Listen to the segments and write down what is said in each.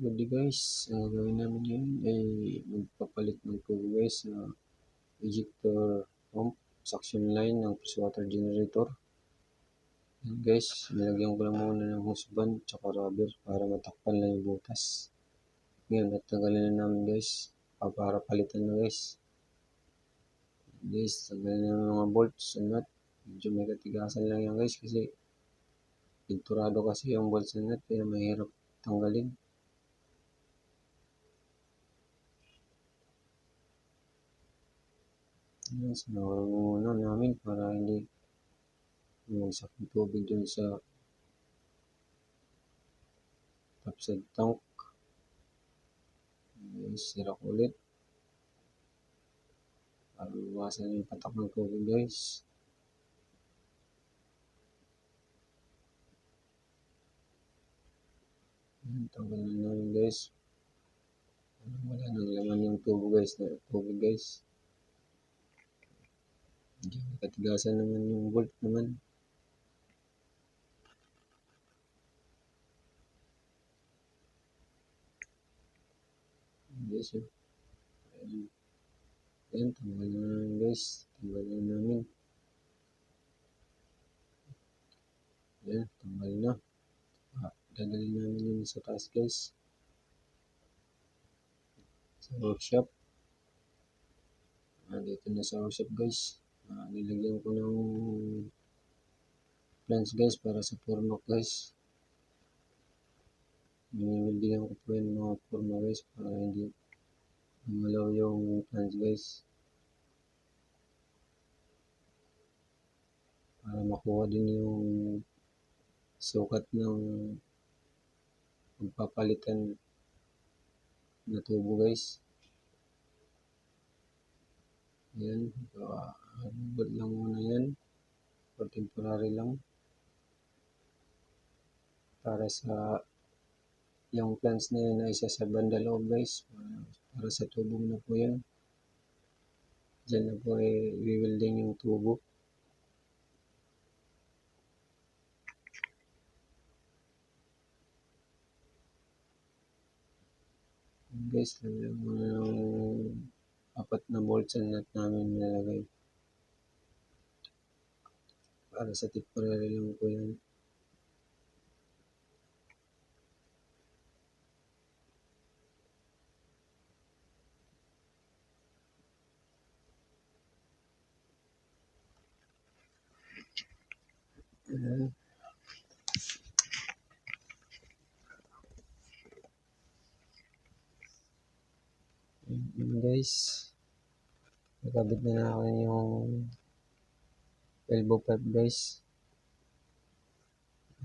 Day guys, ang gagawin namin ngayon ay magpapalit ng sa ejector pump, suction line ng water generator. Yan guys, nilagyan ko lang muna ng hose-band tsaka rubber para matakpan lang yung butas. Ngayon, at tanggalin na namin guys, pa- para palitan na guys. Guys, tanggalin na mga bolts and nut. Medyo may katigasan lang yan guys kasi pinturado kasi yung bolts and nut kaya mahirap tanggalin. Yan, sinawaran muna namin para hindi umagsak yung tubig dun sa topside tank. Sira ko ulit. Para iwasan yung patak ng tubig guys. Yan, tanggal na namin guys. Wala nang laman yung tubo guys tubig guys. Katigasan naman yung bolt naman. Yun. Ayan. Ayan, tanggal na namin guys. Tanggal na namin. Ayan, tanggal na. Ah, dadalhin namin yun sa taas guys. Sa workshop. Ah, dito na sa workshop guys. Ah, nilagyan ko ng plans guys para sa formak guys. Binibigyan ko po yung mga forma guys para hindi gumalaw yung plans guys. Para makuha din yung sukat ng magpapalitan na tubo guys. Yan, uh, lang muna yan. For temporary lang. Para sa yung plants na yun ay isa sa banda loob guys. Para, sa tubo na po yan. Diyan na po ay i-welding yung tubo. guys, lagyan mo na ng apat na bolts and nut namin nilagay. Para sa temporary lang po yan. Ayan. Yun guys. Nakabit na natin yung elbow pipe guys.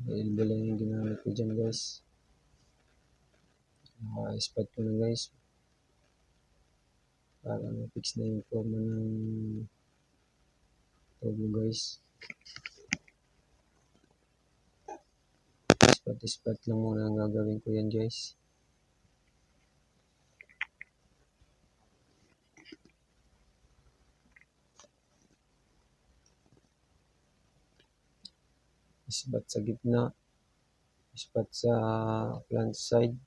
Elbow lang yung ginamit ko dyan guys. Naka-spot ko na guys. Para ma-fix na yung forma ng tubo guys. Spot-spot lang muna ang gagawin ko yan guys. Ispat sa gitna, ispat sa plant side.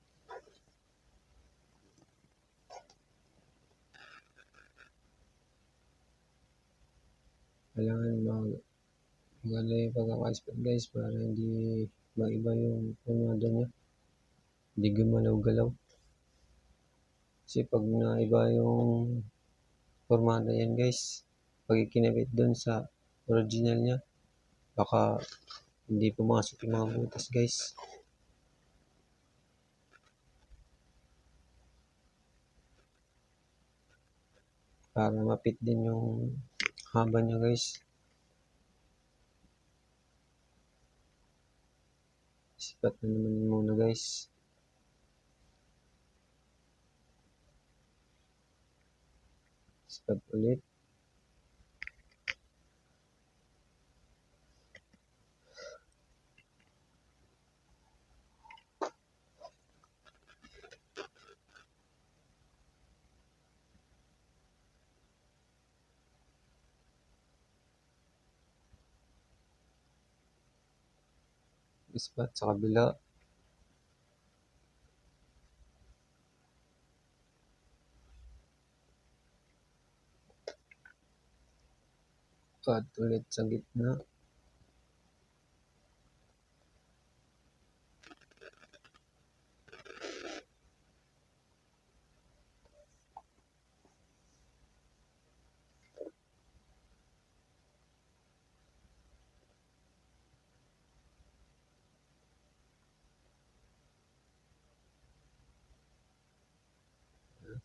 Kailangan mag maganda yung pagkaka-ispat guys para hindi maiba yung pumada niya. Hindi gumalaw-galaw. Kasi pag naiba yung formada yan guys, pag ikinabit doon sa original niya, baka hindi pumasok yung mga butas guys. Para mapit din yung haba niya guys. Sipat na naman muna guys. Sipat ulit. ispat sa kabila. At ulit sa gitna.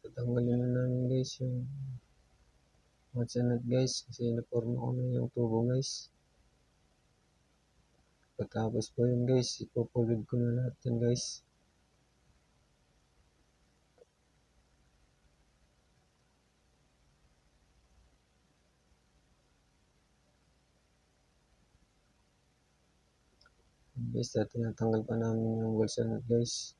Tatanggalin na namin guys yung watch and nut guys kasi naporma ko na yung tubo guys. Pagkatapos po yun guys, ipupulod ko na lahat yan guys. Guys, tinatanggal pa namin yung and nut guys.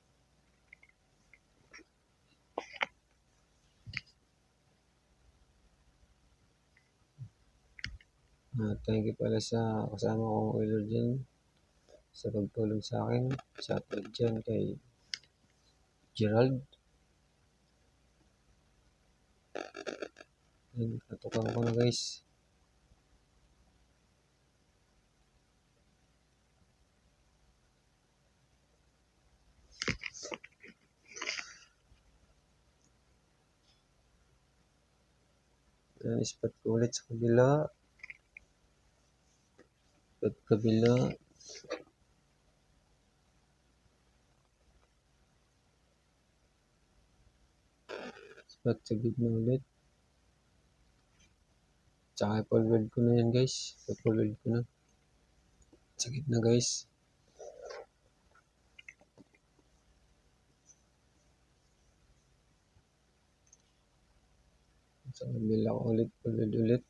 Uh, thank you pala sa kasama kong oiler dyan sa pagtulong sa akin. Shoutout dyan kay Gerald. Yan, katukan ko na guys. Yan, ispat ko ulit sa kabila. Kabila. Ispat sa gitna ulit. Tsaka ipulweld ko na yan guys. Ipulweld ko na. Sa gitna guys. Sa kabila ko ulit. Pulweld ulit.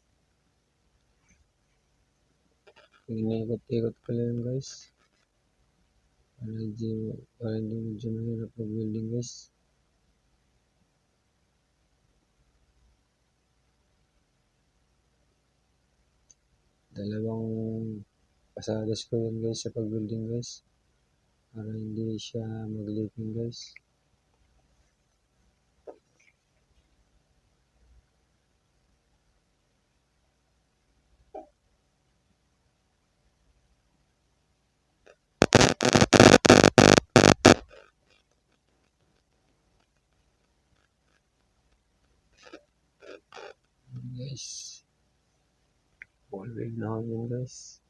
Inikot-ikot ko lang guys. Para hindi, para hindi medyo mahirap mag-welding guys. dalawang pasadas ko yun guys sa pag-building guys para hindi siya mag-leaking guys guys ball wave na ako guys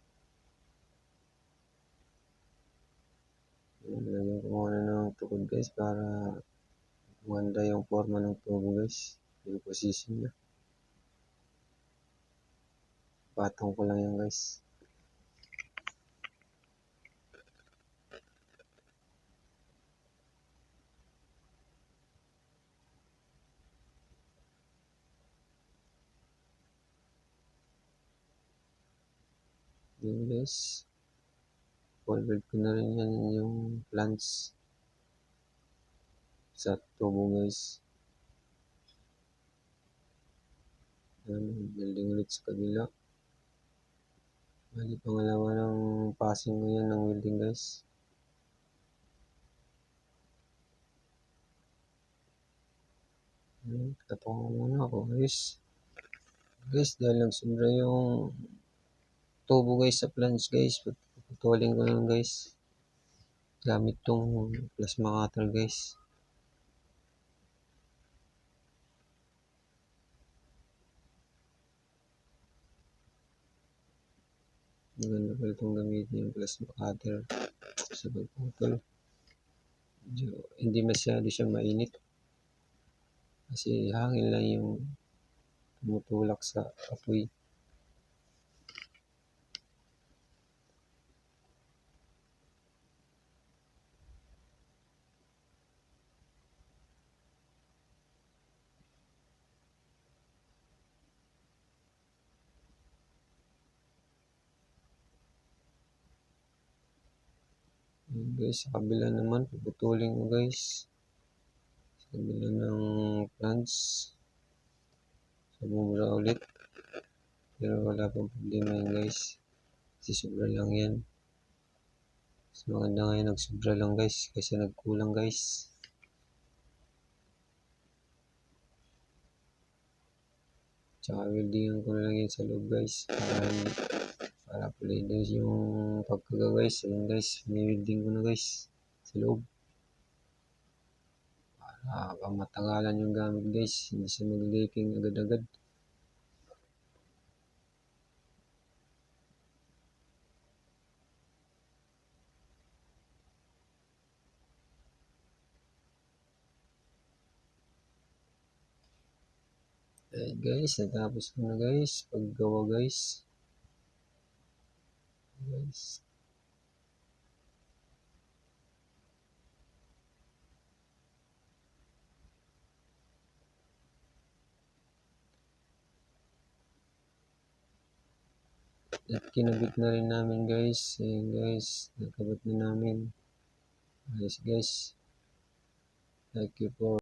ko muna ng tukod guys para gumanda yung forma ng tubo guys. Yung position niya. Patong ko lang yan guys. Guys. Forward ko na rin yan yung plants sa tubo guys. Yan, building ulit sa kabila. Bali, pangalawa ng passing ko yan ng welding guys. Tatungan muna ako guys. Guys, dahil nagsobra yung tubo guys sa plants guys. Putulin ko lang guys. Gamit tong plasma cutter guys. Maganda pala itong gamitin yung plasma cutter sa pagputol. Hindi masyado siya mainit. Kasi hangin lang yung tumutulak sa apoy. Guys, sa kabila naman, puputulin ko guys. Sa kabila ng plants. Sumubra ulit. Pero wala pang problema yun guys. Kasi sobra lang yan. Mas maganda ngayon nagsobra lang guys. Kasi nagkulang guys. Tsaka weldingan ko na lang yan sa loob guys. Para, para pulido yung pagkaga guys. Ayun guys, ni-welding ko na guys sa loob. Para pang yung gamit guys. Hindi siya mag-leaking agad-agad. Eh guys, natapos ko na guys. Paggawa guys. Guys. Kinabit na rin namin guys. Ayan guys, nakabit na namin. Ayos guys. Thank you po.